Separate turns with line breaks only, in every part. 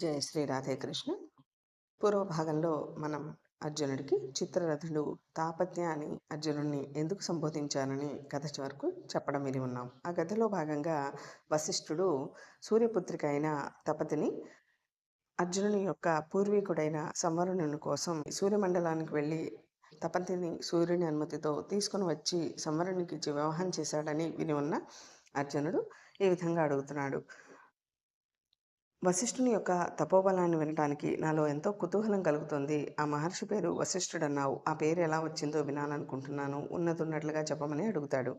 జయ శ్రీ రాధేకృష్ణ పూర్వ భాగంలో మనం అర్జునుడికి చిత్రరథుడు తాపత్య అని అర్జునుడిని ఎందుకు సంబోధించానని కథ వరకు చెప్పడం విని ఉన్నాం. ఆ కథలో భాగంగా వశిష్ఠుడు సూర్యపుత్రిక అయిన తపతిని అర్జునుని యొక్క పూర్వీకుడైన సంవరణుని కోసం సూర్యమండలానికి వెళ్ళి తపతిని సూర్యుని అనుమతితో తీసుకుని వచ్చి సంవరణునికి ఇచ్చి వివాహం చేశాడని విని ఉన్న అర్జునుడు ఈ విధంగా అడుగుతున్నాడు. వశిష్ఠుని యొక్క తపోబలాన్ని వినటానికి నాలో ఎంతో కుతూహలం కలుగుతుంది. ఆ మహర్షి పేరు వశిష్ఠుడన్నావు. ఆ పేరు ఎలా వచ్చిందో వినాలనుకుంటున్నాను. ఉన్నతున్నట్లుగా చెప్పమని అడుగుతాడు.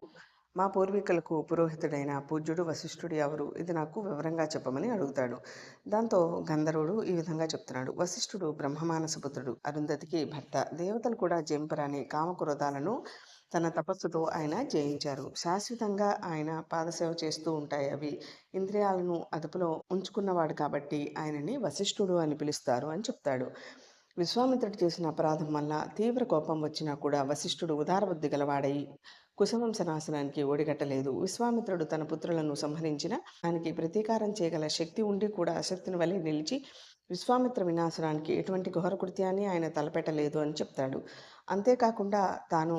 మా పూర్వీకులకు పురోహితుడైన పూజ్యుడు వశిష్ఠుడు ఎవరు? ఇది నాకు వివరంగా చెప్పమని అడుగుతాడు. దాంతో గంధర్వుడు ఈ విధంగా చెప్తున్నాడు. వశిష్ఠుడు బ్రహ్మమానసపుత్రుడు అరుంధతికి భర్త. దేవతలు కూడా జంపరాని కామక్రోధాలను తన తపస్సుతో ఆయన జయించారు. శాశ్వతంగా ఆయన పాదసేవ చేస్తూ ఉంటాయి అవి. ఇంద్రియాలను అదుపులో ఉంచుకున్నవాడు కాబట్టి ఆయనని వశిష్ఠుడు అని పిలుస్తారు అని చెప్తాడు. విశ్వామిత్రుడు చేసిన అపరాధం వల్ల తీవ్ర కోపం వచ్చినా కూడా వశిష్ఠుడు ఉదారబుద్ధి గలవాడై కుశవంశ నాశనానికి ఓడిగట్టలేదు విశ్వామిత్రుడు తన పుత్రులను సంహరించిన ఆయనకి ప్రతీకారం చేయగల శక్తి ఉండి కూడా అశక్తిని వలె నిలిచి విశ్వామిత్ర వినాశనానికి ఎటువంటి ఘోర కృత్యాన్ని ఆయన తలపెట్టలేదు అని చెప్తాడు. అంతేకాకుండా తాను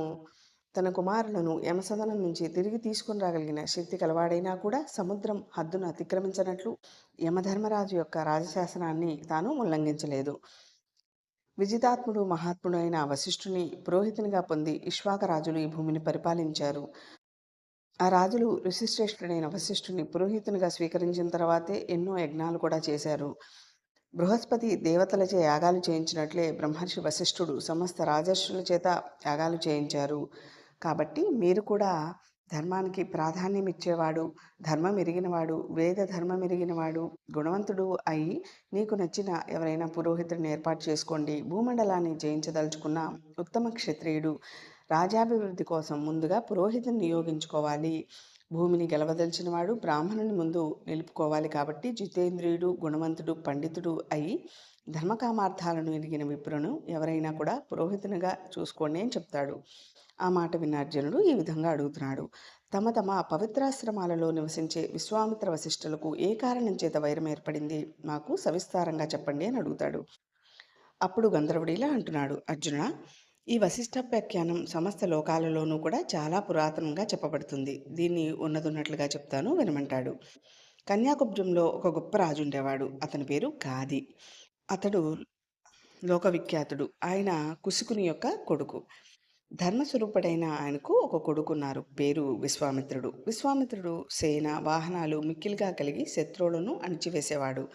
తన కుమారులను యమసదనం నుంచి తిరిగి తీసుకుని రాగలిగిన శక్తి కలవాడైనా కూడా సముద్రం హద్దును అతిక్రమించినట్లు యమధర్మరాజు యొక్క రాజశాసనాన్ని తాను ఉల్లంఘించలేదు. విజితాత్ముడు మహాత్ముడు అయిన వశిష్ఠుని పురోహితునిగా పొంది ఇష్వాక రాజులు ఈ భూమిని పరిపాలించారు. ఆ రాజులు ఋషిశ్రేష్ఠుడైన వశిష్ఠుని పురోహితునిగా స్వీకరించిన తర్వాతే ఎన్నో యజ్ఞాలు కూడా చేశారు. బృహస్పతి దేవతలచే యాగాలు చేయించినట్లే బ్రహ్మర్షి వశిష్ఠుడు సమస్త రాజర్షుల చేత యాగాలు చేయించారు. కాబట్టి మీరు కూడా ధర్మానికి ప్రాధాన్యం ఇచ్చేవాడు ధర్మం ఎరిగినవాడు వేద ధర్మం ఎరిగినవాడు గుణవంతుడు అయి నీకు నచ్చిన ఎవరైనా పురోహితుడిని ఏర్పాటు చేసుకోండి. భూమండలాన్ని జయించదలుచుకున్న ఉత్తమ క్షత్రియుడు రాజాభివృద్ధి కోసం ముందుగా పురోహితుని నియోగించుకోవాలి. భూమిని గెలవదలిచినవాడు బ్రాహ్మణుని ముందు నిలుపుకోవాలి కాబట్టి జితేంద్రియుడు గుణవంతుడు పండితుడు అయి ధర్మకామార్థాలను ఎరిగిన విప్రును ఎవరైనా కూడా పురోహితునిగా చూసుకోండి అని చెప్తాడు. ఆ మాట విన్న అర్జునుడు ఈ విధంగా అడుగుతున్నాడు. తమ తమ పవిత్రాశ్రమాలలో నివసించే విశ్వామిత్ర వశిష్ఠులకు ఏ కారణం చేత వైరం ఏర్పడింది? మాకు సవిస్తారంగా చెప్పండి అని అడుగుతాడు. అప్పుడు గంధర్వుడిలా అంటున్నాడు. అర్జున ఈ వశిష్ఠాఖ్యానం సమస్త లోకాలలోనూ కూడా చాలా పురాతనంగా చెప్పబడుతుంది. దీన్ని ఉన్నదున్నట్లుగా చెప్తాను వినమంటాడు. కన్యాకుబ్జంలో ఒక గొప్ప రాజు ఉండేవాడు. అతని పేరు గాది అతడు లోకవిఖ్యాతుడు. ఆయన కుసుకుని యొక్క కొడుకు. ధర్మస్వరూపుడైన ఆయనకు ఒక కొడుకున్నారు. పేరు విశ్వామిత్రుడు. విశ్వామిత్రుడు సేన వాహనాలు మిక్కిలిగా కలిగి శత్రువులను అణిచివేసేవాడు.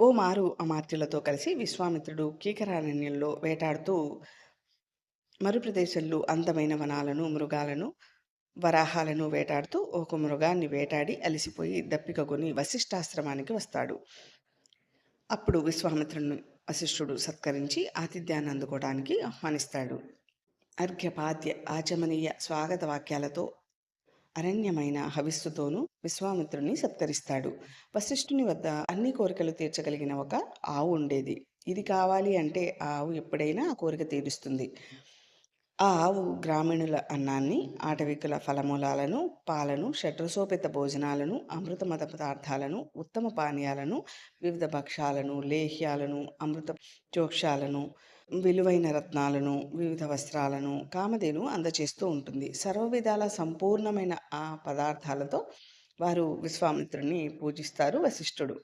ఓ మారు అమాత్యులతో కలిసి విశ్వామిత్రుడు కీకరారణ్యంలో వేటాడుతూ మరుప్రదేశంలో అందమైన వనాలను మృగాలను వరాహాలను వేటాడుతూ ఒక మృగాన్ని వేటాడి అలిసిపోయి దప్పికగొని వశిష్ఠాశ్రమానికి వస్తాడు. అప్పుడు విశ్వామిత్రుని వశిష్ఠుడు సత్కరించి ఆతిథ్యాన్ని అందుకోవడానికి ఆహ్వానిస్తాడు. అర్ఘ్యపాద్య ఆచమనీయ స్వాగత వాక్యాలతో అరణ్యమైన హవిస్సుతోనూ విశ్వామిత్రుని సత్కరిస్తాడు. వశిష్ఠుని వద్ద అన్ని కోరికలు తీర్చగలిగిన ఒక ఆవు ఉండేది. ఇది కావాలి అంటే ఆ ఆవు ఎప్పుడైనా ఆ కోరిక తీరుస్తుంది. ఆ ఆవు గ్రామీణుల అన్నాన్ని ఆటవికుల ఫలమూలాలను పాలను షట్రసోపిత భోజనాలను అమృతమత పదార్థాలను ఉత్తమ పానీయాలను వివిధ భక్షాలను లేహ్యాలను అమృత చోక్షాలను విలువైన రత్నాలను వివిధ వస్త్రాలను కామధేను అందచేస్తూ ఉంటుంది. సర్వవిధాల సంపూర్ణమైన ఆ పదార్థాలతో వారు విశ్వామిత్రుని పూజిస్తారు వశిష్ఠుడు.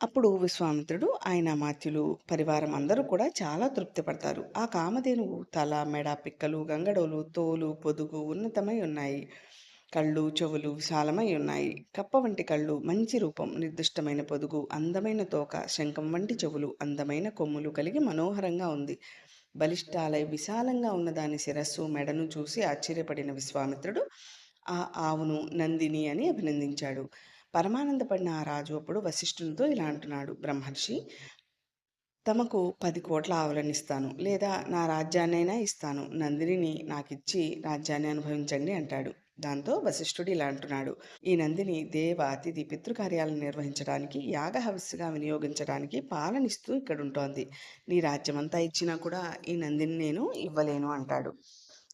అప్పుడు విశ్వామిత్రుడు ఆయన మాత్యులు పరివారం అందరూ కూడా చాలా తృప్తి పడతారు. ఆ కామధేనువు తల మెడ పిక్కలు గంగడోలు తోలు పొదుగు ఉన్నతమై ఉన్నాయి. కళ్ళు చెవులు విశాలమై ఉన్నాయి. కప్ప వంటి కళ్ళు మంచి రూపం నిర్దిష్టమైన పొదుగు అందమైన తోక శంఖం వంటి చెవులు అందమైన కొమ్ములు కలిగి మనోహరంగా ఉంది. బలిష్టాలై విశాలంగా ఉన్న దాని శిరస్సు మెడను చూసి ఆశ్చర్యపడిన విశ్వామిత్రుడు ఆ ఆవును నందిని అని అభినందించాడు. పరమానందపడిన ఆ రాజు అప్పుడు వశిష్ఠునితో ఇలా అంటున్నాడు బ్రహ్మర్షి తమకు పది కోట్ల ఆవులను ఇస్తాను లేదా నా రాజ్యాన్నైనా ఇస్తాను నందిని నాకిచ్చి రాజ్యాన్ని అనుభవించండి అంటాడు. దాంతో వశిష్ఠుడు ఇలా అంటున్నాడు ఈ నందిని దేవ అతిథి పితృకార్యాలను నిర్వహించడానికి యాగహవిస్సుగా వినియోగించడానికి పాలనిస్తూ ఇక్కడ ఉంటోంది నీ రాజ్యమంతా ఇచ్చినా కూడా ఈ నందిని నేను ఇవ్వలేను అంటాడు.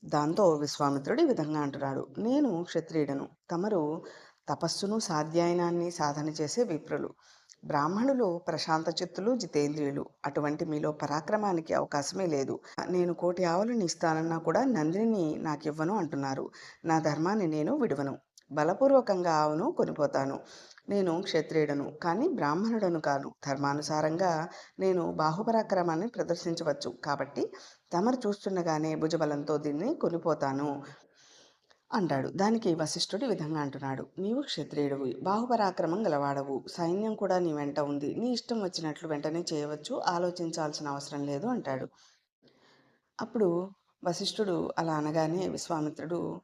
దాంతో విశ్వామిత్రుడు ఈ విధంగా అంటున్నాడు నేను క్షత్రియుడను తమరు తపస్సును సాధ్యాయనాన్ని సాధన చేసే విప్రులు. బ్రాహ్మణులు ప్రశాంత చిత్తులు జితేంద్రియులు. అటువంటి మీలో పరాక్రమానికి అవకాశమే లేదు. నేను కోటి ఆవులను ఇస్తానన్నా కూడా నందిని నాకివ్వను అంటున్నారు. నా ధర్మాన్ని నేను విడువను. బలపూర్వకంగా ఆవును కొనిపోతాను. నేను క్షత్రియుడను కానీ బ్రాహ్మణుడను కాను. ధర్మానుసారంగా నేను బాహుపరాక్రమాన్ని ప్రదర్శించవచ్చు. కాబట్టి తమరు చూస్తుండగానే భుజబలంతో దీన్ని కొనిపోతాను. అంటాడు. దానికి వశిష్ఠుడు విధంగా అంటున్నాడు. నీవు క్షత్రియుడివి. బాహుపరాక్రమం గలవాడవు. సైన్యం కూడా నీ వెంట ఉంది. నీ ఇష్టం వచ్చినట్లు వెంటనే చేయవచ్చు. ఆలోచించాల్సిన అవసరం లేదు అంటాడు. అప్పుడు వశిష్ఠుడు అలా అనగానే విశ్వామిత్రుడు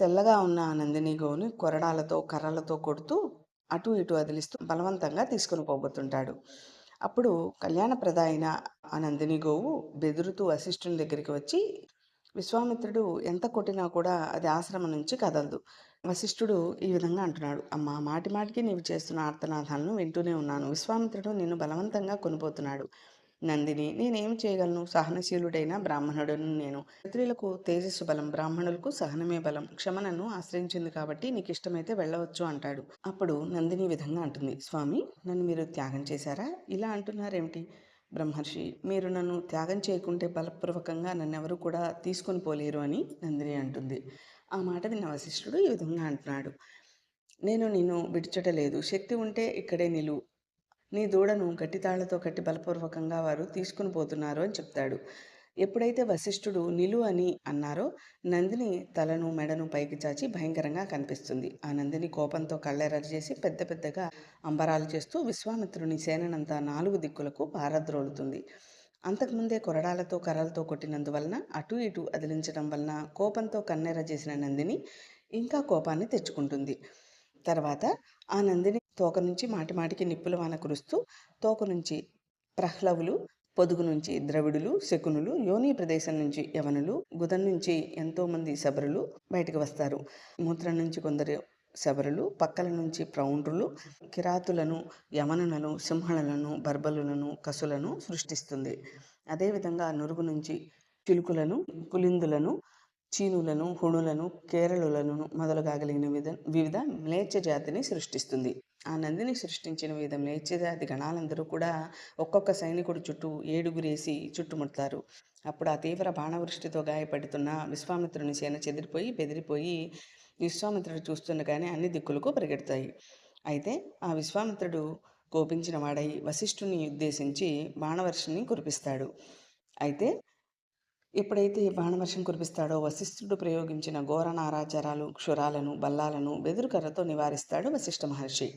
తెల్లగా ఉన్న ఆ నందిని గోవుని కొరడాలతో కర్రలతో కొడుతూ అటు ఇటు వదిలిస్తూ బలవంతంగా తీసుకుని పోబోతుంటాడు. అప్పుడు కళ్యాణప్రద అయిన ఆ నందిని గోవు బెదురుతూ వశిష్ఠుని దగ్గరికి వచ్చి విశ్వామిత్రుడు ఎంత కొట్టినా కూడా అది ఆశ్రమం నుంచి కదలదు. వశిష్ఠుడు ఈ విధంగా అంటున్నాడు అమ్మా మాటి మాటికి నీవు చేస్తున్న ఆర్తనాదాలను వింటూనే ఉన్నాను. విశ్వామిత్రుడు నిన్ను బలవంతంగా కొనిపోతున్నాడు. నందిని నేనేం చేయగలను? సహనశీలుడైన బ్రాహ్మణుడను నేను. క్షత్రియులకు తేజస్సు బలం బ్రాహ్మణులకు సహనమే బలం. క్షమణను ఆశ్రయించింది కాబట్టి నీకు ఇష్టమైతే వెళ్ళవచ్చు అంటాడు. అప్పుడు నందిని విధంగా అంటుంది స్వామి నన్ను మీరు త్యాగం చేశారా? ఇలా అంటున్నారేమిటి? బ్రహ్మర్షి మీరు నన్ను త్యాగం చేయకుంటే బలపూర్వకంగా నన్ను ఎవరు కూడా తీసుకొని పోలేరు అని నందిని అంటుంది. ఆ మాట విన్న వశిష్ఠుడు ఈ విధంగా అంటున్నాడు. నేను నిన్ను విడిచటలేదు. శక్తి ఉంటే ఇక్కడే నిలువు నీ దూడను గట్టి తాళ్ళతో కట్టి బలపూర్వకంగా వారు తీసుకుని పోతున్నారు అని చెప్తాడు. ఎప్పుడైతే వశిష్ఠుడు నిలు అని అన్నారో నందిని తలను మెడను పైకి చాచి భయంకరంగా కనిపిస్తుంది. ఆ నందిని కోపంతో కళ్ళెర్ర చేసి పెద్ద పెద్దగా అంబరాలు చేస్తూ విశ్వామిత్రుని సేననంతా నాలుగు దిక్కులకు పారద్రోలుతుంది. అంతకుముందే కొరడాలతో కర్రలతో కొట్టినందువలన అటు ఇటు అదిలించడం వలన కోపంతో కన్నెర చేసిన నందిని ఇంకా కోపాన్ని తెచ్చుకుంటుంది. తర్వాత ఆ నందిని తోక నుంచి మాటిమాటికి నిప్పుల వాన కురుస్తూ తోక నుంచి ప్రహ్లవులు పొదుగు నుంచి ద్రవిడులు శకునులు యోని ప్రదేశం నుంచి యవనులు గుదం నుంచి ఎంతోమంది శబరులు బయటకు వస్తారు. మూత్రం నుంచి కొందరు శబరులు పక్కల నుంచి ప్రౌండ్రులు కిరాతులను యవనలను సింహళలను బర్బలులను కసులను సృష్టిస్తుంది. అదేవిధంగా నురుగు నుంచి చిలుకులను పులిందులను చీనులను హుణులను కేరళులను మొదలుగాగలిగిన విధ వివిధ మ్లేచ్ఛ జాతిని సృష్టిస్తుంది. ఆ నందిని సృష్టించిన వివిధ మ్లేచ్ఛ జాతి గణాలందరూ కూడా ఒక్కొక్క సైనికుడు చుట్టూ ఏడుగురేసి చుట్టుముడతారు. అప్పుడు ఆ తీవ్ర బాణవృష్టితో గాయపడుతున్న విశ్వామిత్రుని సేన చెదిరిపోయి బెదిరిపోయి విశ్వామిత్రుడు చూస్తుండగానే అన్ని దిక్కులకు పరిగెడతాయి. అయితే ఆ విశ్వామిత్రుడు కోపించిన వాడై వశిష్ఠుని ఉద్దేశించి బాణవర్షిని కురిపిస్తాడు. అయితే ఎప్పుడైతే బాణవర్షం కురిపిస్తాడో వశిష్ఠుడు ప్రయోగించిన ఘోర నారాచారాలు క్షురాలను బల్లాలను బెదురుకర్రతో నివారిస్తాడు వశిష్ఠ మహర్షి.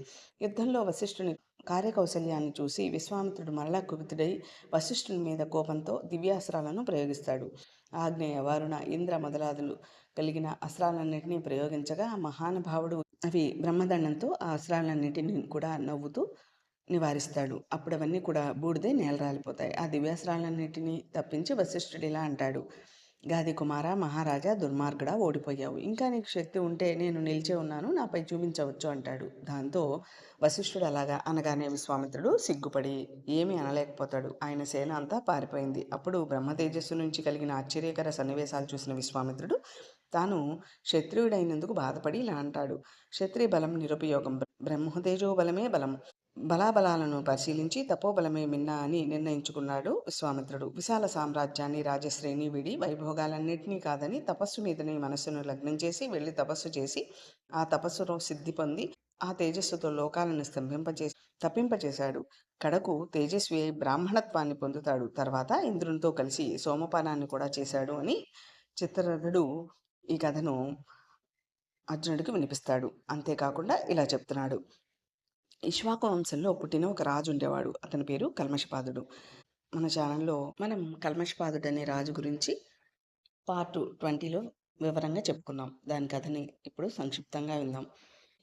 యుద్ధంలో వశిష్ఠుని కార్యకౌశల్యాన్ని చూసి విశ్వామిత్రుడు మరలా కుపితుడై వశిష్ఠుని మీద కోపంతో దివ్యాస్త్రాలను ప్రయోగిస్తాడు. ఆగ్నేయ వారుణ ఇంద్ర మొదలాదులు కలిగిన అస్త్రాలన్నింటినీ ప్రయోగించగా మహానుభావుడు అవి బ్రహ్మదండంతో ఆ అస్త్రాలన్నింటినీ కూడా నవ్వుతూ నివారిస్తాడు. అప్పుడు అవన్నీ కూడా బూడిదే నేల రాలిపోతాయి. ఆ దివ్యాస్త్రాలన్నింటినీ తప్పించి వశిష్ఠుడు ఇలా అంటాడు. గాది కుమార మహారాజా దుర్మార్గుడా ఓడిపోయావు. ఇంకా నీకు శక్తి ఉంటే నేను నిలిచే ఉన్నాను నాపై చూపించవచ్చు అంటాడు. దాంతో వశిష్ఠుడు అలాగా అనగానే విశ్వామిత్రుడు సిగ్గుపడి ఏమీ అనలేకపోతాడు. ఆయన సేన అంతా పారిపోయింది. అప్పుడు బ్రహ్మ తేజస్సు నుంచి కలిగిన ఆశ్చర్యకర సన్నివేశాలు చూసిన విశ్వామిత్రుడు తాను క్షత్రియుడైనందుకు బాధపడి ఇలా అంటాడు. క్షత్రియ బలం నిరుపయోగం. బ్రహ్మతేజో బలమే బలం. బలాబలాలను పరిశీలించి తపోబలమే మిన్నా అని నిర్ణయించుకున్నాడు విశ్వామిత్రుడు. విశాల సామ్రాజ్యాన్ని రాజశ్రేణి విడి వైభోగాలన్నింటినీ కాదని తపస్సు మీదనే మనస్సును లగ్నం చేసి వెళ్ళి తపస్సు చేసి ఆ తపస్సులో సిద్ధి పొంది ఆ తేజస్సుతో లోకాలను స్తంభింపచేసి తప్పింపచేశాడు కడకు తేజస్వి అయి బ్రాహ్మణత్వాన్ని పొందుతాడు. తర్వాత ఇంద్రునితో కలిసి సోమపానాన్ని కూడా చేశాడు అని చిత్రరథుడు ఈ కథను అర్జునుడికి వినిపిస్తాడు. అంతేకాకుండా ఇలా చెప్తున్నాడు. ఇష్వాకు వంశంలో పుట్టిన ఒక రాజు ఉండేవాడు. అతని పేరు కల్మషపాదుడు. మన ఛానల్లో మనం కల్మషపాదుడు అనే రాజు గురించి పార్ట్ ట్వంటీలో వివరంగా చెప్పుకున్నాం. దాని కథని ఇప్పుడు సంక్షిప్తంగా విందాం.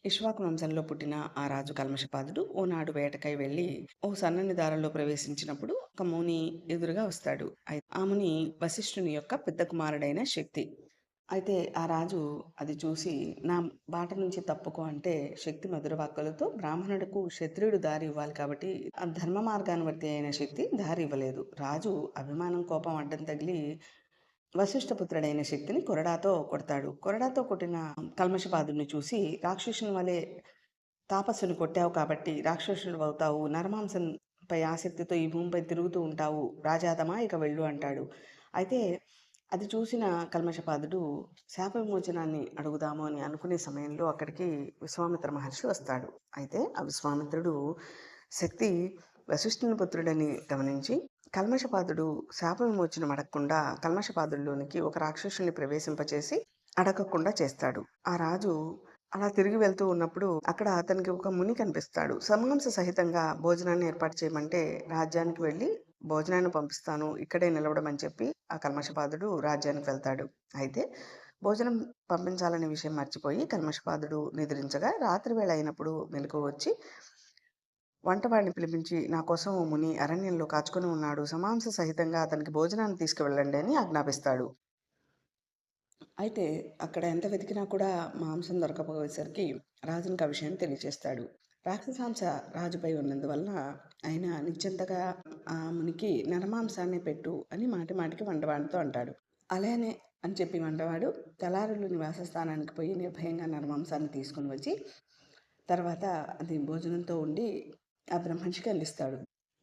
ఇష్వాకు వంశంలో పుట్టిన ఆ రాజు కల్మషపాదుడు ఓనాడు వేటకై వెళ్ళి ఓ సన్నని దారంలో ప్రవేశించినప్పుడు ఒక ముని ఎదురుగా వస్తాడు. ఆ ముని వశిష్ఠుని యొక్క పెద్ద కుమారుడైన శక్తి. అయితే ఆ రాజు అది చూసి నా బాట నుంచి తప్పుకో అంటే శక్తి మధుర వాక్కులతో బ్రాహ్మణుడికు క్షత్రియుడు దారి ఇవ్వాలి కాబట్టి ఆ ధర్మ మార్గానువర్తి అయిన శక్తి దారి ఇవ్వలేదు. రాజు అభిమానం కోపం అడ్డం తగిలి వశిష్ఠపుత్రుడైన శక్తిని కొరడాతో కొడతాడు. కొరడాతో కొట్టిన కల్మషపాదుని చూసి రాక్షసుని వలె తాపస్సుని కొట్టావు కాబట్టి రాక్షసుడు అవుతావు. నరమాంసంపై ఆసక్తితో ఈ భూమిపై తిరుగుతూ ఉంటావు. రాజాదమా? ఇక వెళ్ళు అంటాడు. అయితే అది చూసిన కల్మషపాదుడు శాప విమోచనాన్ని అడుగుదాము అని అనుకునే సమయంలో అక్కడికి విశ్వామిత్ర మహర్షి వస్తాడు. అయితే ఆ విశ్వామిత్రుడు శక్తి వశిష్ఠుని పుత్రుడని గమనించి కల్మషపాదుడు శాప విమోచనం అడగకుండా కల్మషపాదుడిలోనికి ఒక రాక్షసుని ప్రవేశింపచేసి అడగకుండా చేస్తాడు. ఆ రాజు అలా తిరిగి వెళ్తూ ఉన్నప్పుడు అక్కడ అతనికి ఒక ముని కనిపిస్తాడు. సమాంస సహితంగా భోజనాన్ని ఏర్పాటు చేయమంటే రాజ్యానికి వెళ్ళి భోజనాన్ని పంపిస్తాను ఇక్కడే నిలవడమని చెప్పి ఆ కల్మషపాదుడు రాజ్యానికి వెళ్తాడు. అయితే భోజనం పంపించాలనే విషయం మర్చిపోయి కల్మషపాదుడు నిద్రించగా రాత్రి వేళ అయినప్పుడు మెలకు వచ్చి వంటవాడిని పిలిపించి నా కోసం ముని అరణ్యంలో కాచుకొని ఉన్నాడు. సమాంస సహితంగా అతనికి భోజనాన్ని తీసుకువెళ్ళండి అని ఆజ్ఞాపిస్తాడు. అయితే అక్కడ ఎంత వెతికినా కూడా మాంసం దొరకపోయేసరికి రాజునికి ఆ విషయాన్ని తెలియజేస్తాడు రాక్షసాంశ రాజుపై ఉన్నందువల్ల ఆయన నిశ్చింతగా ఆ మునికి నరమాంసాన్ని పెట్టు అని మాటి మాటికి వంటవాడితో అంటాడు. అలానే అని చెప్పి వంటవాడు తలారులు నివాస స్థానానికి పోయి నిర్భయంగా నరమాంసాన్ని తీసుకుని వచ్చి తర్వాత అది భోజనంతో ఉండి ఆ బ్రహ్మర్షికి అందిస్తాడు.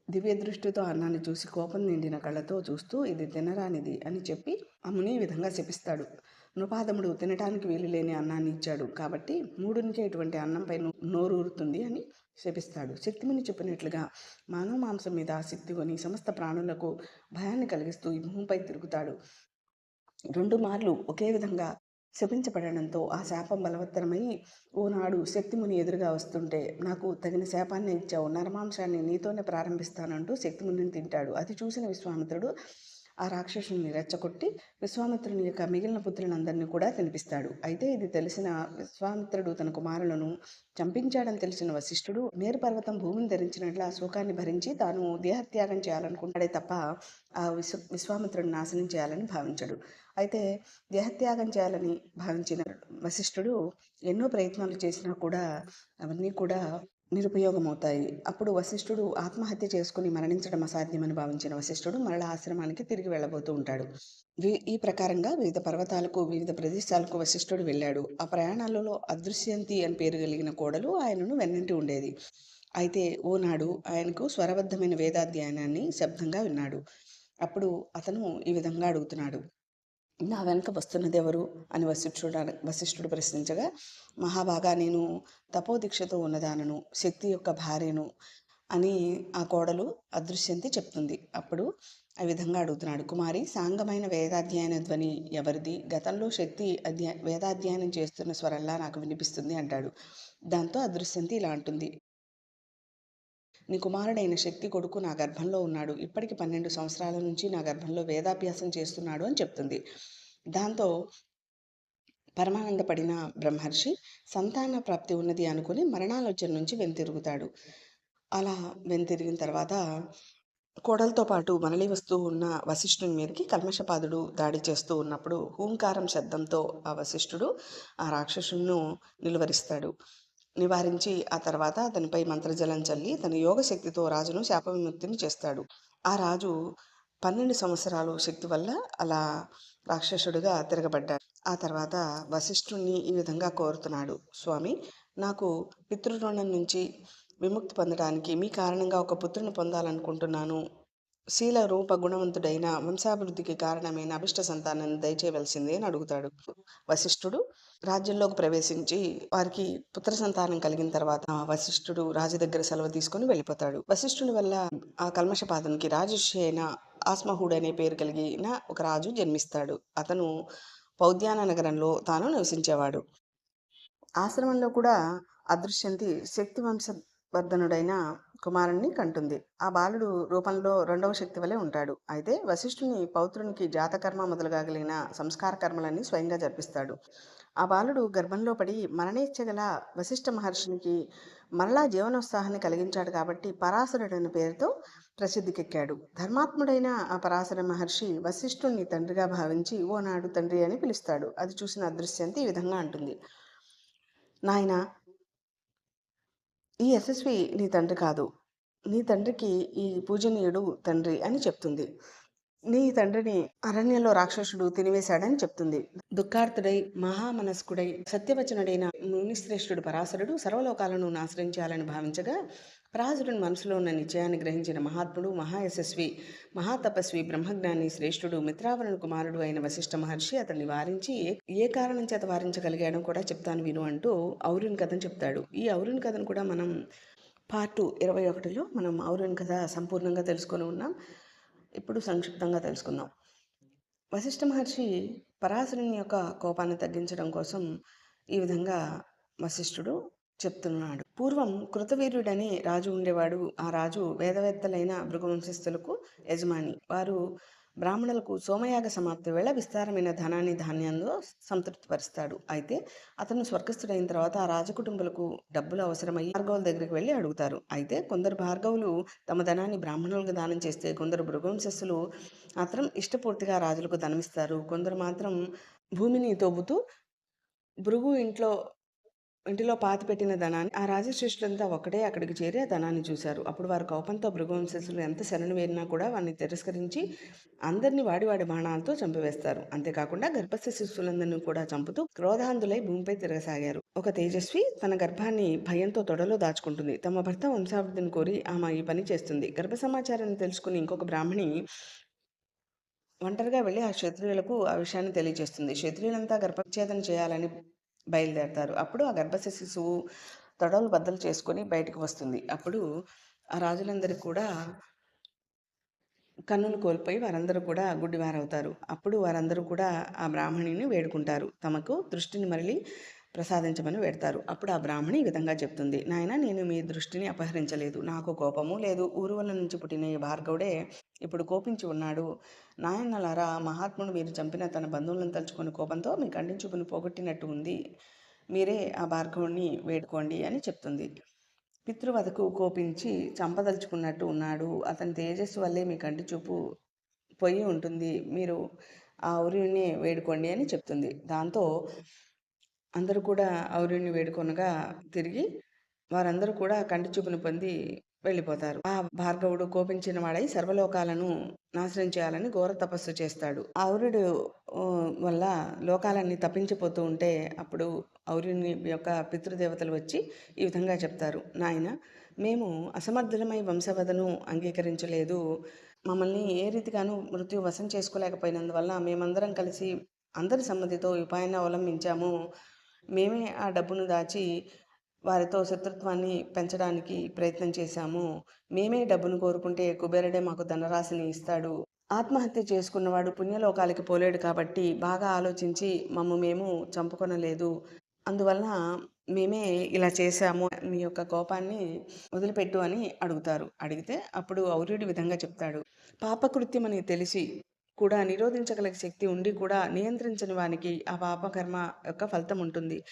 దివ్య దృష్టితో అన్నాన్ని చూసి కోపం నిండిన కళ్ళతో చూస్తూ ఇది తినరానిది అని చెప్పి ఆ ముని ఈ విధంగా శపిస్తాడు. నృపాదముడు తినటానికి వీలు లేని అన్నాన్ని ఇచ్చాడు కాబట్టి మూడునికే ఇటువంటి అన్నంపై నోరూరుతుంది అని శపిస్తాడు శక్తిముని చెప్పినట్లుగా మానవ మాంసం మీద ఆసక్తి కొని సమస్త ప్రాణులకు భయాన్ని కలిగిస్తూ ఈ భూమిపై తిరుగుతాడు. రెండు మార్లు ఒకే విధంగా శపించబడడంతో ఆ శాపం బలవత్తరమై ఓనాడు శక్తిముని ఎదురుగా వస్తుంటే నాకు తగిన శాపాన్ని ఇచ్చావు నరమాంసాన్ని నీతోనే ప్రారంభిస్తానంటూ శక్తిమునిని తింటాడు. అది చూసిన విశ్వామిత్రుడు ఆ రాక్షసుని రెచ్చగొట్టి విశ్వామిత్రుని యొక్క మిగిలిన పుత్రులందరినీ కూడా తినిపిస్తాడు. అయితే ఇది తెలిసిన విశ్వామిత్రుడు తన కుమారులను చంపించాడని తెలిసిన వశిష్ఠుడు మేరు పర్వతం భూమిని ధరించినట్లు ఆ శోకాన్ని భరించి తాను దేహత్యాగం చేయాలనుకుంటాడే తప్ప ఆ విశ్వ విశ్వామిత్రుడిని నాశనం చేయాలని భావించాడు. అయితే దేహత్యాగం చేయాలని భావించిన వశిష్ఠుడు ఎన్నో ప్రయత్నాలు చేసినా కూడా అవన్నీ కూడా నిరుపయోగమవుతాయి. అప్పుడు వశిష్ఠుడు ఆత్మహత్య చేసుకుని మరణించడం అసాధ్యమని భావించిన వశిష్ఠుడు మరలా ఆశ్రమానికి తిరిగి వెళ్ళబోతూ ఉంటాడు. ఈ ప్రకారంగా వివిధ పర్వతాలకు వివిధ ప్రదేశాలకు వశిష్ఠుడు వెళ్ళాడు. ఆ ప్రయాణాలలో అదృశ్యంతి అని పేరు కలిగిన కోడలు ఆయనను వెన్నంటి ఉండేది. అయితే ఓనాడు ఆయనకు స్వరబద్ధమైన వేదాధ్యయనాన్ని శబ్దంగా విన్నాడు. అప్పుడు అతను ఈ విధంగా అడుగుతున్నాడు. నా వెనక వస్తున్నది ఎవరు అని వశిష్ఠుడు వశిష్ఠుడు ప్రశ్నించగా మహాభాగా నేను తపోదీక్షతో ఉన్నదానను శక్తి యొక్క భార్యను అని ఆ కోడలు అదృశ్యంతి చెప్తుంది. అప్పుడు ఆ విధంగా అడుగుతున్నాడు కుమారి సాంగమైన వేదాధ్యయన ధ్వని ఎవరిది? గతంలో శక్తి అధ్యయ వేదాధ్యయనం చేస్తున్న స్వరంలా నాకు వినిపిస్తుంది అంటాడు. దాంతో అదృశ్యంతి ఇలా అంటుంది నీ కుమారుడైన శక్తి కొడుకు నా గర్భంలో ఉన్నాడు. ఇప్పటికి పన్నెండు సంవత్సరాల నుంచి నా గర్భంలో వేదాభ్యాసం చేస్తున్నాడు అని చెప్తుంది. దాంతో పరమానందపడిన బ్రహ్మర్షి సంతాన ప్రాప్తి ఉన్నది అనుకుని మరణాలోచన నుంచి వెనుతిరుగుతాడు. అలా వెనుతిరిగిన తర్వాత కోడలతో పాటు మనలి వస్తూ ఉన్న వశిష్ఠుని మీదకి కల్మషపాదుడు దాడి చేస్తూ ఉన్నప్పుడు హూంకారం శబ్దంతో ఆ వశిష్ఠుడు ఆ రాక్షసును నిలువరిస్తాడు. నివారించి ఆ తర్వాత అతనిపై మంత్రజలం చల్లి తన యోగ శక్తితో రాజును శాప విముక్తిని చేస్తాడు. ఆ రాజు పన్నెండు సంవత్సరాలు శక్తి వల్ల అలా రాక్షసుడిగా తిరగబడ్డాడు. ఆ తర్వాత వశిష్ఠుణ్ణి ఈ విధంగా కోరుతున్నాడు. స్వామి నాకు పితృరుణం నుంచి విముక్తి పొందడానికి మీ కారణంగా ఒక పుత్రుని పొందాలనుకుంటున్నాను. శీల రూప గుణవంతుడైన వంశాభివృద్ధికి కారణమైన అభిష్ట సంతానాన్ని దయచేయవలసిందే అని అడుగుతాడు. వశిష్ఠుడు రాజ్యంలోకి ప్రవేశించి వారికి పుత్ర సంతానం కలిగిన తర్వాత వశిష్ఠుడు రాజు దగ్గర సెలవు తీసుకుని వెళ్ళిపోతాడు. వశిష్ఠుడి వల్ల ఆ కల్మషపాదునికి రాజర్షి అయిన ఆస్మహుడు అనే పేరు కలిగిన ఒక రాజు జన్మిస్తాడు. అతను పౌద్యాన నగరంలో తాను నివసించేవాడు. ఆశ్రమంలో కూడా అదృశ్యంతి శక్తి వర్ధనుడైన కుమారుణ్ణి కంటుంది. ఆ బాలుడు రూపంలో రెండవ శక్తి వలె ఉంటాడు. అయితే వశిష్ఠుని పౌత్రునికి జాతకర్మ మొదలుగాగలిగిన సంస్కార కర్మలన్నీ స్వయంగా జరిపిస్తాడు. ఆ బాలుడు గర్భంలో పడి మరణించగల వశిష్ఠ మహర్షినికి మరలా జీవనోత్సాహాన్ని కలిగించాడు కాబట్టి పరాశరుడు అనే పేరుతో ప్రసిద్ధికెక్కాడు. ధర్మాత్ముడైన ఆ పరాశర మహర్షి వశిష్ఠుణ్ణి తండ్రిగా భావించి ఓనాడు తండ్రి అని పిలుస్తాడు. అది చూసిన అదృశ్యంతి ఈ విధంగా అంటుంది. నాయనా ఈ యశస్వి నీ తండ్రి కాదు. నీ తండ్రికి ఈ పూజనీయుడు తండ్రి అని చెప్తుంది. నీ తండ్రిని అరణ్యంలో రాక్షసుడు తినివేశాడని చెప్తుంది. దుఃఖార్తుడై మహామనస్కుడై సత్యవచనుడైన మునిశ్రేష్ఠుడు పరాశరుడు సర్వలోకాలను నాశనం భావించగా పరాశరుని మనసులో ఉన్న నిశ్చయాన్ని గ్రహించిన మహాత్ముడు మహాయశస్వి మహాతపస్వి బ్రహ్మజ్ఞాని శ్రేష్ఠుడు మిత్రావరణ కుమారుడు అయిన వశిష్ఠ మహర్షి అతన్ని వారించి ఏ- ఏ కారణం చేత వారించగలిగాడో కూడా చెప్తాను విను అంటూ ఔరుని కథను చెప్తాడు. ఈ ఔరుని కథను కూడా మనం పార్ట్ ఇరవై ఒకటిలో మనం ఔరుని కథ సంపూర్ణంగా తెలుసుకొని ఉన్నాం. ఇప్పుడు సంక్షిప్తంగా తెలుసుకుందాం. వశిష్ఠ మహర్షి పరాశరుని యొక్క కోపాన్ని తగ్గించడం కోసం ఈ విధంగా వశిష్ఠుడు చెప్తున్నాడు. పూర్వం కృతవీర్యుడని రాజు ఉండేవాడు. ఆ రాజు వేదవేత్తలైన భృగవంశస్థులకు యజమాని. వారు బ్రాహ్మణులకు సోమయాగ సమాప్తి వేళ విస్తారమైన ధనాన్ని ధాన్యంలో సంతృప్తిపరుస్తాడు. అయితే అతను స్వర్గస్థుడైన తర్వాత ఆ రాజకుటుంబాలకు డబ్బులు అవసరమై భార్గవుల దగ్గరికి వెళ్ళి అడుగుతారు. అయితే కొందరు భార్గవులు తమ ధనాన్ని బ్రాహ్మణులకు దానం చేస్తే కొందరు భృగవంశస్సులు మాత్రం ఇష్టపూర్తిగా రాజులకు ధనమిస్తారు. కొందరు మాత్రం భూమిని తోబుతూ భృగు ఇంట్లో ఇంటిలో పాతిపెట్టిన ధనాన్ని ఆ రాజశ్రేష్ఠులంతా ఒకటే అక్కడికి చేరి ఆ ధనాన్ని చూశారు. అప్పుడు వారు కోపంతో భృగవంశస్సులు ఎంత శరణు వేరినా కూడా వారిని తిరస్కరించి అందరినీ వాడి వాడి బాణాలతో చంపివేస్తారు. అంతేకాకుండా గర్భస్థ శిశువులందరినీ కూడా చంపుతూ క్రోధాంధులై భూమిపై తిరగసాగారు. ఒక తేజస్వి తన గర్భాన్ని భయంతో తొడలో దాచుకుంటుంది. తమ భర్త వంశావృద్ధిని కోరి ఆమె ఈ పని చేస్తుంది. గర్భ సమాచారాన్ని తెలుసుకుని ఇంకొక బ్రాహ్మణి ఒంటరిగా వెళ్ళి ఆ క్షత్రియులకు ఆ విషయాన్ని తెలియజేస్తుంది. క్షత్రియులంతా గర్భఛేదన చేయాలని బయలుదేరతారు. అప్పుడు ఆ గర్భస్థ శిశువు తొడలు బద్దలు చేసుకొని బయటకు వస్తుంది. అప్పుడు ఆ రాజులందరూ కూడా కన్నులు కోల్పోయి వారందరూ కూడా గుడ్డివారవుతారు. అప్పుడు వారందరూ కూడా ఆ బ్రాహ్మణిని వేడుకుంటారు. తమకు దృష్టిని మరలి ప్రసాదించమని వెడతారు. అప్పుడు ఆ బ్రాహ్మణి ఈ విధంగా చెప్తుంది. నాయన నేను మీ దృష్టిని అపహరించలేదు. నాకు కోపము లేదు. ఊరువల నుంచి పుట్టిన ఈ భార్గవుడే ఇప్పుడు కోపించి ఉన్నాడు. నాయనలారా మహాత్ముడు మీరు చంపిన తన బంధువులను తలుచుకుని కోపంతో మీ కంటి చూపును పోగొట్టినట్టు ఉంది. మీరే ఆ భార్గవుడిని వేడుకోండి అని చెప్తుంది. పితృవధకు కోపించి చంపదలుచుకున్నట్టు ఉన్నాడు. అతని తేజస్సు వల్లే మీ కంటి చూపు పోయి ఉంటుంది. మీరు ఆ ఔర్యుని వేడుకోండి అని చెప్తుంది. దాంతో అందరూ కూడా ఔర్యుని వేడుకొనగా తిరిగి వారందరూ కూడా కంటి చూపును పొంది వెళ్ళిపోతారు. ఆ భార్గవుడు కోపించిన వాడై సర్వలోకాలను నాశనం చేయాలని ఘోర తపస్సు చేస్తాడు. ఔర్యుడు వల్ల లోకాలన్నీ తప్పించిపోతూ ఉంటే అప్పుడు ఔర్యుని యొక్క పితృదేవతలు వచ్చి ఈ విధంగా చెప్తారు. నాయన మేము అసమర్థులమై వంశవధను అంగీకరించలేదు. మమ్మల్ని ఏ రీతిగానూ మృత్యు వశం చేసుకోలేకపోయినందువల్ల మేమందరం కలిసి అందరి సమ్మతితో ఈ ఉపాయాన్ని అవలంబించాము. మేమే ఆ డబ్బును దాచి వారితో శత్రుత్వాన్ని పెంచడానికి ప్రయత్నం చేశాము. మేమే డబ్బును కోరుకుంటే కుబేరుడే మాకు ధనరాశిని ఇస్తాడు. ఆత్మహత్య చేసుకున్నవాడు పుణ్యలోకాలకి పోలేడు కాబట్టి బాగా ఆలోచించి మమ్మ మేము చంపుకొనలేదు. అందువలన మేమే ఇలా చేశాము. మీ యొక్క కోపాన్ని వదిలిపెట్టు అని అడుగుతారు. అడిగితే అప్పుడు ఔర్యుడి విధంగా చెప్తాడు. పాపకృత్యం అని తెలిసి కూడా నిరోధించగల శక్తి ఉండి కూడా నియంత్రించని వానికి ఆ పాపకర్మ యొక్క ఫలితం ఉంటుంది.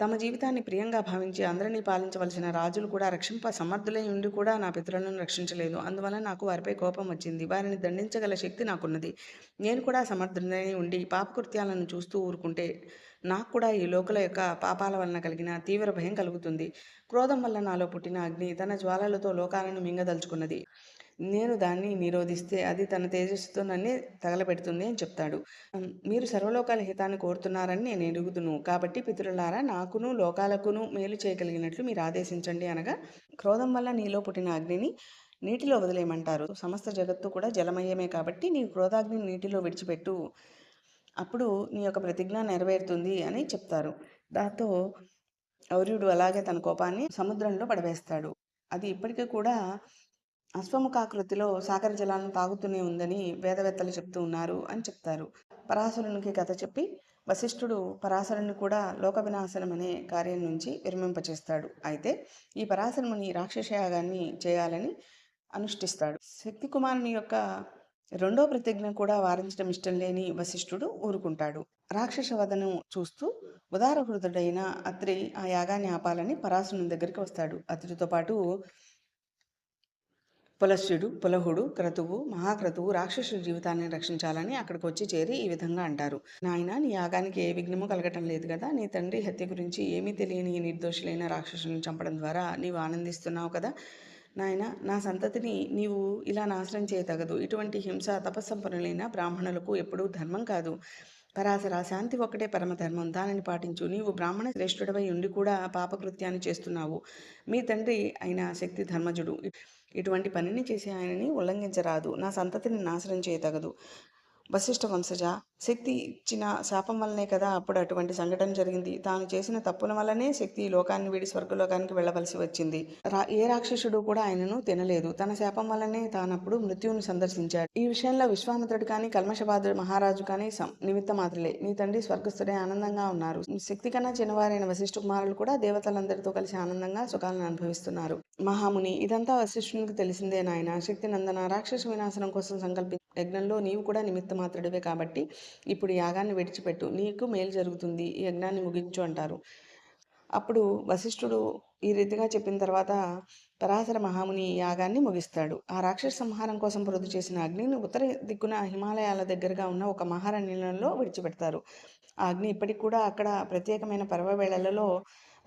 తమ జీవితాన్ని ప్రియంగా భావించి అందరినీ పాలించవలసిన రాజులు కూడా రక్షింప సమర్థులై ఉండి కూడా నా పితరులను రక్షించలేదు. అందువల్ల నాకు వారిపై కోపం వచ్చింది. వారిని దండించగల శక్తి నాకున్నది. నేను కూడా సమర్థులై ఉండి పాపకృత్యాలను చూస్తూ ఊరుకుంటే నాకు కూడా ఈ లోకల యొక్క పాపాల వలన కలిగిన తీవ్ర భయం కలుగుతుంది. క్రోధం వల్ల నాలో పుట్టిన అగ్ని తన జ్వాలలతో లోకాలను మింగదలుచుకున్నది. నేను దాన్ని నిరోధిస్తే అది తన తేజస్సుతో నన్నే తగలబెడుతుంది అని చెప్తాడు. మీరు సర్వలోకాల హితాన్ని కోరుతున్నారని నేను ఎరుగుదును. కాబట్టి పితరులారా నాకును లోకాలకును మేలు చేయగలిగినట్లు మీరు ఆదేశించండి అనగా క్రోధం వల్ల నీలో పుట్టిన అగ్నిని నీటిలో వదిలేయమంటారు. సమస్త జగత్తు కూడా జలమయమే కాబట్టి నీ క్రోధాగ్ని నీటిలో విడిచిపెట్టు. అప్పుడు నీ యొక్క ప్రతిజ్ఞ నెరవేరుతుంది అని చెప్తారు. దాంతో ఔర్యుడు అలాగే తన కోపాన్ని సముద్రంలో పడవేస్తాడు. అది ఇప్పటికీ కూడా అశ్వముఖాకృతిలో సాగర జలాలను తాగుతూనే ఉందని వేదవేత్తలు చెప్తూ ఉన్నారు అని చెప్తారు. పరాశరునికి కథ చెప్పి వశిష్ఠుడు పరాశరుని కూడా లోక వినాశనం అనే కార్యం నుంచి విరమింపచేస్తాడు. అయితే ఈ పరాశరముని రాక్షసయాగాన్ని చేయాలని అనుష్ఠిస్తాడు. శక్తి కుమారుని యొక్క రెండో ప్రతిజ్ఞ కూడా వారించడం ఇష్టం లేని వశిష్ఠుడు ఊరుకుంటాడు. రాక్షస వధను చూస్తూ ఉదార హృదయుడైన అత్రి ఆ యాగాన్ని ఆపాలని పరాశరుని దగ్గరికి వస్తాడు. అత్రితో పాటు పులస్యుడు పులహుడు క్రతువు మహాక్రతువు రాక్షసుడి జీవితాన్ని రక్షించాలని అక్కడికి వచ్చి చేరి ఈ విధంగా అంటారు. నాయన నీ యాగానికి ఏ విఘ్నము కలగటం లేదు కదా? నీ తండ్రి హత్య గురించి ఏమీ తెలియని నిర్దోషులైన రాక్షసుని చంపడం ద్వారా నీవు ఆనందిస్తున్నావు కదా? నాయన నా సంతతిని నీవు ఇలా నాశనం చేయతగదు. ఇటువంటి హింస తపస్సంపన్నులైన బ్రాహ్మణులకు ఎప్పుడూ ధర్మం కాదు. పరాశర శాంతి ఒక్కటే పరమధర్మం. దానిని పాటించు. నీవు బ్రాహ్మణ శ్రేష్ఠుడవై ఉండి కూడా పాపకృత్యాన్ని చేస్తున్నావు. మీ తండ్రి అయిన శక్తి ధర్మజుడు ఇటువంటి పనిని చేసి ఆయనని ఉల్లంఘించరాదు. నా సంతతిని నాశనం చేయతగదు వశిష్ఠ వంశజ శక్తి ఇచ్చిన శాపం వల్లనే కదా అప్పుడు అటువంటి సంఘటన జరిగింది. తాను చేసిన తప్పుల వల్లనే శక్తి లోకాన్ని వీడి స్వర్గలోకానికి వెళ్ళవలసి వచ్చింది. రా ఏ రాక్షసుడు కూడా ఆయనను తినలేదు. తన శాపం వల్లనే తానప్పుడు మృత్యువును సందర్శించాడు. ఈ విషయంలో విశ్వామిత్రుడు కానీ కల్మషబాదుడు మహారాజు కానీ సం- నిమిత్త మాత్రలే. నీ తండ్రి స్వర్గస్థుడే ఆనందంగా ఉన్నారు. శక్తి కన్నా చిన్నవారైన వశిష్ఠ కుమారులు కూడా దేవతలందరితో కలిసి ఆనందంగా సుఖాలను అనుభవిస్తున్నారు. మహాముని ఇదంతా వశిష్ఠునికి తెలిసిందే నాయన. శక్తి నందన రాక్షస వినాశనం కోసం సంకల్పి యజ్ఞంలో నీవు కూడా నిమిత్త మాత్రుడివే కాబట్టి ఇప్పుడు యాగాన్ని విడిచిపెట్టు నీకు మేలు జరుగుతుంది ఈ యజ్ఞాన్ని ముగించు అంటారు. అప్పుడు వశిష్ఠుడు ఈ రీతిగా చెప్పిన తర్వాత పరాశర మహాముని యాగాన్ని ముగిస్తాడు. ఆ రాక్షస సంహారం కోసం పొరుదు చేసిన అగ్నిని ఉత్తర దిక్కున హిమాలయాల దగ్గరగా ఉన్న ఒక మహారణ్యంలో విడిచిపెడతారు. ఆ అగ్ని ఇప్పటికి కూడా అక్కడ ప్రత్యేకమైన పర్వవేళలలో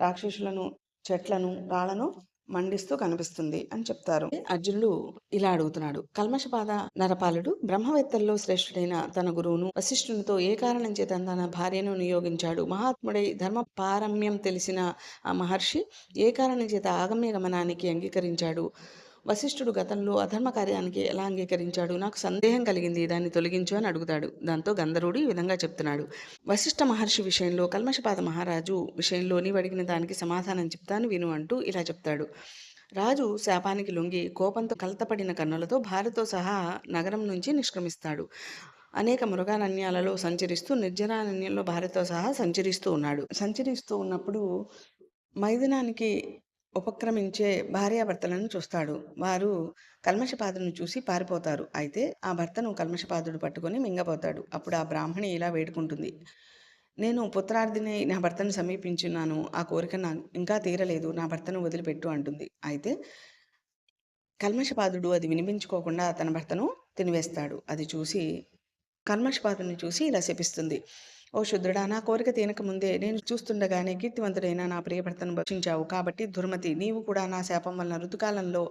రాక్షసులను చెట్లను రాళ్ళను మండిస్తూ కనిపిస్తుంది అని చెప్తారు. అర్జునుడు ఇలా అడుగుతున్నాడు. కల్మషపాద నరపాలుడు బ్రహ్మవేత్తల్లో శ్రేష్ఠుడైన తన గురువును వశిష్ఠునితో ఏ కారణం చేత తన భార్యను నియోగించాడు? మహాత్ముడై ధర్మ పారమ్యం తెలిసిన ఆ మహర్షి ఏ కారణం చేత ఆగమ్య గమనానికి అంగీకరించాడు? వశిష్ఠుడు గతంలో అధర్మ కార్యానికి ఎలా అంగీకరించాడు? నాకు సందేహం కలిగింది దాన్ని తొలగించు అని అడుగుతాడు. దాంతో గంధర్వుడు ఈ విధంగా చెప్తున్నాడు. వశిష్ఠ మహర్షి విషయంలో కల్మషపాద మహారాజు విషయంలో నీవు అడిగిన దానికి సమాధానం చెప్తాను విను అంటూ ఇలా చెప్తాడు. రాజు శాపానికి లొంగి కోపంతో కలతపడిన కన్నులతో భార్యతో సహా నగరం నుంచి నిష్క్రమిస్తాడు. అనేక మృగారణ్యాలలో సంచరిస్తూ నిర్జనారణ్యంలో భార్యతో సహా సంచరిస్తూ ఉన్నాడు. సంచరిస్తూ ఉన్నప్పుడు మైదానానికి ఉపక్రమించే భార్యాభర్తలను చూస్తాడు. వారు కల్మషపాదును చూసి పారిపోతారు. అయితే ఆ భర్తను కల్మషపాదుడు పట్టుకొని మింగపోతాడు అప్పుడు ఆ బ్రాహ్మణి ఇలా వేడుకుంటుంది. నేను పుత్రార్థిని నా భర్తను సమీపించున్నాను. ఆ కోరిక నా ఇంకా తీరలేదు. నా భర్తను వదిలిపెట్టు అంటుంది. అయితే కల్మషపాదుడు అది వినిపించుకోకుండా తన భర్తను తినివేస్తాడు. అది చూసి కల్మషపాదుని చూసి ఇలా శపిస్తుంది. ఓ శుద్ధుడా నా కోరిక తీనక ముందే నేను చూస్తుండగానే కీర్తివంతుడైన నా ప్రియభర్తను భక్షించావు కాబట్టి దుర్మతి నీవు కూడా నా శాపం వలన ఋతుకాలంలో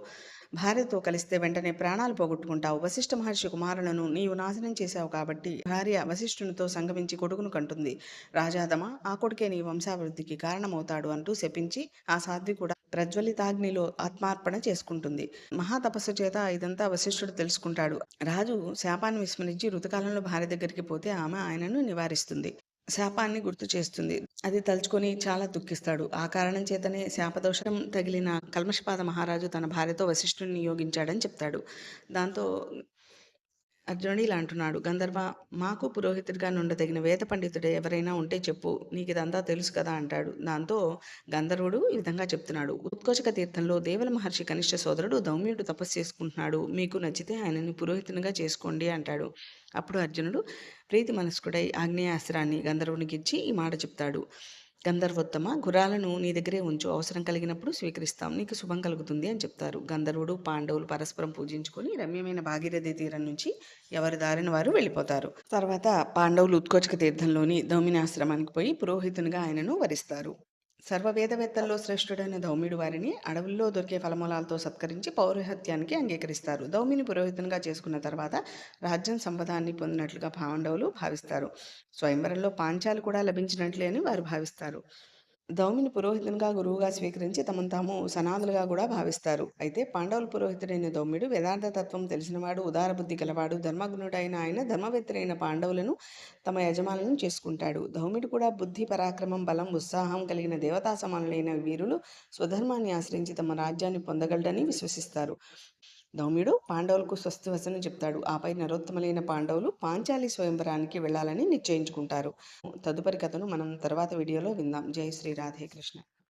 భార్యతో కలిస్తే వెంటనే ప్రాణాలు పోగొట్టుకుంటావు. వశిష్ఠ మహర్షి కుమారులను నీవు నాశనం చేశావు కాబట్టి భార్య వశిష్ఠునితో సంగమించి కొడుకును కంటుంది. రాజాదమ ఆ కొడుకే నీ వంశాభివృద్ధికి కారణమవుతాడు అంటూ శపించి ఆ సాధ్వి కూడా ప్రజ్వలితాగ్నిలో ఆత్మార్పణ చేసుకుంటుంది. మహాతపస్సు చేత ఇదంతా వశిష్ఠుడు తెలుసుకుంటాడు. రాజు శాపాన్ని విస్మరించి ఋతుకాలంలో భార్య దగ్గరికి పోతే ఆమె ఆయనను నివారిస్తుంది. శాపాన్ని గుర్తు చేస్తుంది. అది తలుచుకొని చాలా దుఃఖిస్తాడు. ఆ కారణం చేతనే శాపదోషం తగిలిన కల్మషపాద మహారాజు తన భార్యతో వశిష్ఠుని నియోగించాడని చెప్తాడు. దాంతో అర్జునుడు ఇలా అంటున్నాడు గంధర్వ మాకు పురోహితుడిగా నుండదగిన వేద పండితుడు ఎవరైనా ఉంటే చెప్పు నీకు ఇదంతా తెలుసు కదా అంటాడు. దాంతో గంధర్వుడు ఈ విధంగా చెప్తున్నాడు ఉత్కోచక తీర్థంలో దేవల మహర్షి కనిష్ట సోదరుడు దౌమ్యుడు తపస్సు చేసుకుంటున్నాడు మీకు నచ్చితే ఆయనని పురోహితునిగా చేసుకోండి అంటాడు. అప్పుడు అర్జునుడు ప్రీతి మనస్కుడై ఆగ్నేయాస్త్రాన్ని గంధర్వునికి ఇచ్చి ఈ మాట చెప్తాడు గంధర్వోత్తమ గుర్రాలను నీ దగ్గరే ఉంచు అవసరం కలిగినప్పుడు స్వీకరిస్తాం నీకు శుభం కలుగుతుంది అని చెప్తారు. గంధర్వుడు పాండవులు పరస్పరం పూజించుకొని రమ్యమైన భాగీరథి తీరం నుంచి ఎవరి దారిన వారు వెళ్ళిపోతారు. తర్వాత పాండవులు ఉత్కోచక తీర్థంలోని దౌమిని ఆశ్రమానికి పోయి పురోహితునిగా ఆయనను వరిస్తారు. సర్వవేదవేత్తల్లో శ్రేష్ఠుడైన దౌమ్యుడు వారిని అడవుల్లో దొరికే ఫలమూలాలతో సత్కరించి పౌరహత్యానికి అంగీకరిస్తారు. దౌమిని పురోహితునిగా చేసుకున్న తర్వాత రాజ్యం సంపదాన్ని పొందినట్లుగా పాండవులు భావిస్తారు. స్వయంవరంలో పాంచాలు కూడా లభించినట్లే అని వారు భావిస్తారు. దౌమిని పురోహితునిగా గురువుగా స్వీకరించి తమను తాము సనాదులుగా కూడా భావిస్తారు. అయితే పాండవుల పురోహితుడైన దౌమ్యుడు వేదార్థ తత్వం తెలిసినవాడు ఉదార బుద్ధి గలవాడు ధర్మగుణుడైన ఆయన ధర్మవేత్తరైన పాండవులను తమ యజమానులను చేసుకుంటాడు. దౌమ్యుడు కూడా బుద్ధి పరాక్రమం బలం ఉత్సాహం కలిగిన దేవతా సమానులైన వీరులు స్వధర్మాన్ని ఆశ్రయించి తమ రాజ్యాన్ని పొందగలడని విశ్వసిస్తారు. దౌమ్యుడు పాండవులకు స్వస్తివసని చెప్తాడు. ఆపై నరోత్తములైన పాండవులు పాంచాలి స్వయంవరానికి వెళ్ళాలని నిశ్చయించుకుంటారు. తదుపరి కథను మనం తర్వాత వీడియోలో విందాం. జై శ్రీ రాధే కృష్ణ.